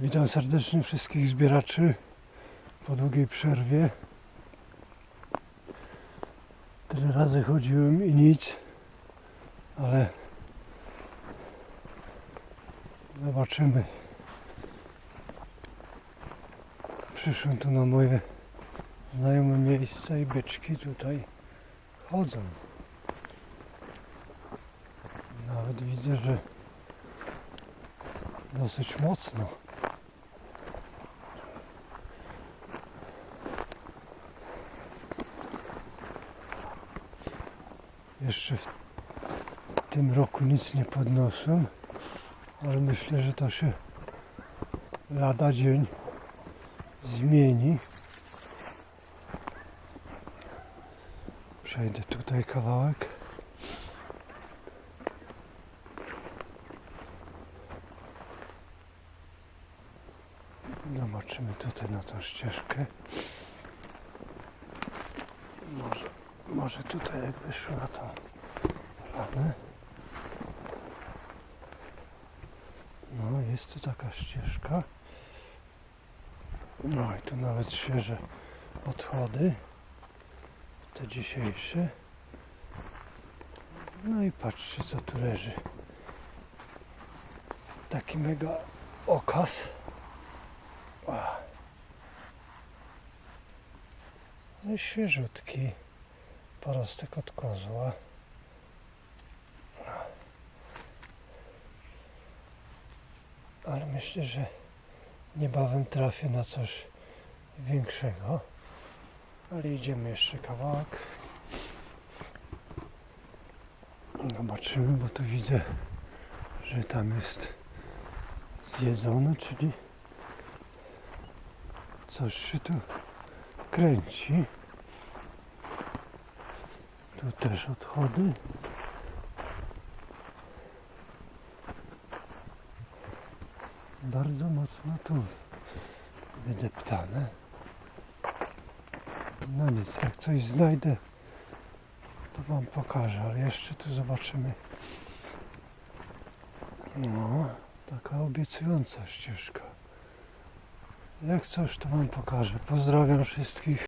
Witam serdecznie wszystkich zbieraczy po długiej przerwie. Tyle razy chodziłem i nic, ale zobaczymy. Przyszłem tu na moje znajome miejsca i byczki tutaj chodzą. Nawet widzę, że dosyć mocno. Jeszcze w tym roku nic nie podnoszę, ale myślę, że to się lada dzień zmieni. Przejdę tutaj kawałek. Zobaczymy tutaj na tą ścieżkę. Może, może tutaj jak wyszło na tą planę. No jest tu taka ścieżka. No i tu nawet świeże odchody. Te dzisiejsze. No i patrzcie co tu leży. Taki mega okaz. No świeżutki porostek od kozła. Ale myślę, że niebawem trafię na coś większego. Ale idziemy jeszcze kawałek. Zobaczymy, bo tu widzę, że tam jest zjedzone, czyli coś się tu kręci. Tu też odchody. Bardzo mocno tu wydeptane. No nic, jak coś znajdę, to Wam pokażę, ale jeszcze tu zobaczymy. No, taka obiecująca ścieżka. Jak coś, to Wam pokażę. Pozdrawiam wszystkich.